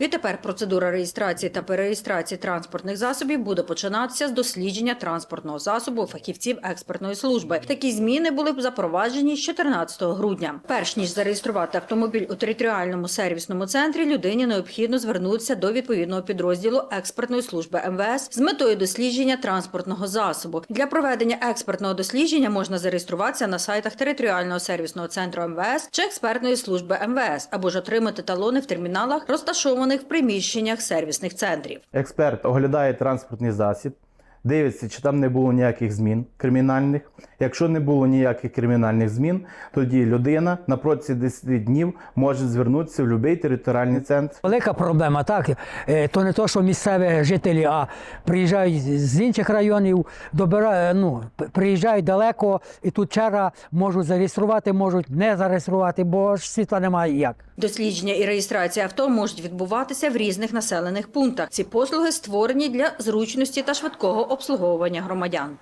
Відтепер процедура реєстрації та перереєстрації транспортних засобів буде починатися з дослідження транспортного засобу фахівців експертної служби. Такі зміни були б запроваджені з 14 грудня. Перш ніж зареєструвати автомобіль у територіальному сервісному центрі, людині необхідно звернутися до відповідного підрозділу експертної служби МВС з метою дослідження транспортного засобу. Для проведення експертного дослідження можна зареєструватися на сайтах територіального сервісного центру МВС чи експертної служби МВС або ж отримати талони в терміналах, розташованих в приміщеннях сервісних центрів. Експерт оглядає транспортний засіб, дивиться, чи там не було ніяких змін кримінальних. Якщо не було ніяких кримінальних змін, тоді людина на протязі 10 днів може звернутися в будь-який територіальний центр. Велика проблема, так. Е, То не то, що місцеві жителі, а приїжджають з інших районів, добира, ну, приїжджають далеко, і тут черга можуть зареєструвати, можуть не зареєструвати, бо ж світла немає як. Дослідження і реєстрація авто можуть відбуватися в різних населених пунктах. Ці послуги створені для зручності та швидкого обслуговування громадян.